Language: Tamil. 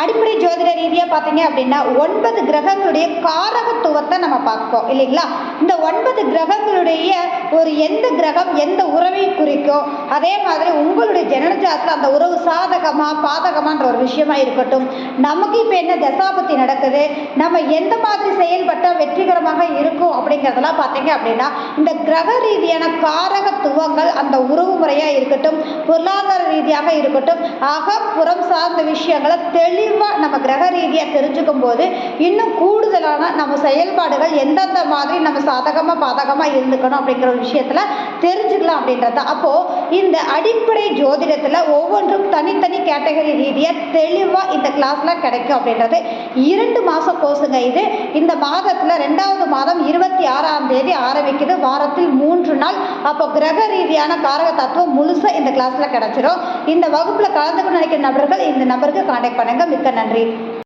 அடிப்படை ஜோதிட ரீதியாக பார்த்தீங்க அப்படின்னா ஒன்பது கிரகங்களுடைய காரகத்துவத்தை நம்ம பார்ப்போம் இல்லைங்களா? இந்த ஒன்பது கிரகங்களுடைய ஒரு எந்த கிரகம் எந்த உறவை குறிக்கும்? அதே மாதிரி உங்களுடைய ஜனனஜாத்தில் அந்த உறவு சாதகமா பாதகமான்ற ஒரு விஷயமா இருக்கட்டும். நமக்கு இப்போ என்ன தசாபத்தி நடக்குது? நம்ம எந்த மாதிரி செயல்பட்டால் வெற்றிகரமாக இருக்கும் அப்படிங்கிறதெல்லாம் பார்த்தீங்க அப்படின்னா இந்த கிரக ரீதியான காரகத்துவங்கள் அந்த உறவு முறையாக இருக்கட்டும் பொருளாதார ரீதியாக இருக்கட்டும். ஆக புறம் சார்ந்த விஷயங்களை தெளிவாக நம்ம கிரக ரீதியாக தெரிஞ்சுக்கும் போது இன்னும் கூடுதலான நம்ம செயல்பாடுகள் எந்தெந்த மாதிரி நம்ம சாதகமாக பாதகமாக இருந்துக்கணும் அப்படிங்கிற ஒரு விஷயத்தில் தெரிஞ்சுக்கலாம் அப்படின்றது. அப்போது இந்த அடிப்படை ஜோதிடத்தில் ஒவ்வொன்றும் தனித்தனி கேட்டகரி ரீதியாக தெளிவாக இந்த கிளாஸில் கிடைக்கும் அப்படின்றது இரண்டு மாதம் கோர்ஸுங்க இது. இந்த மாதத்தில் ரெண்டாவது மாதம் இருபத்தி ஆறாம் தேதி ஆரம்பிக்குது. வாரத்தில் மூன்று நாள். அப்போ கிரக ரீதியான காரக தத்துவம் முழுசாக இந்த கிளாஸில் கிடச்சிரும். இந்த வகுப்பில் கலந்துக்கணும்னு நினைக்கிற நபர்கள் இந்த நபருக்கு காண்டாக்ட் பண்ணுங்கள் மிக்க நன்றி.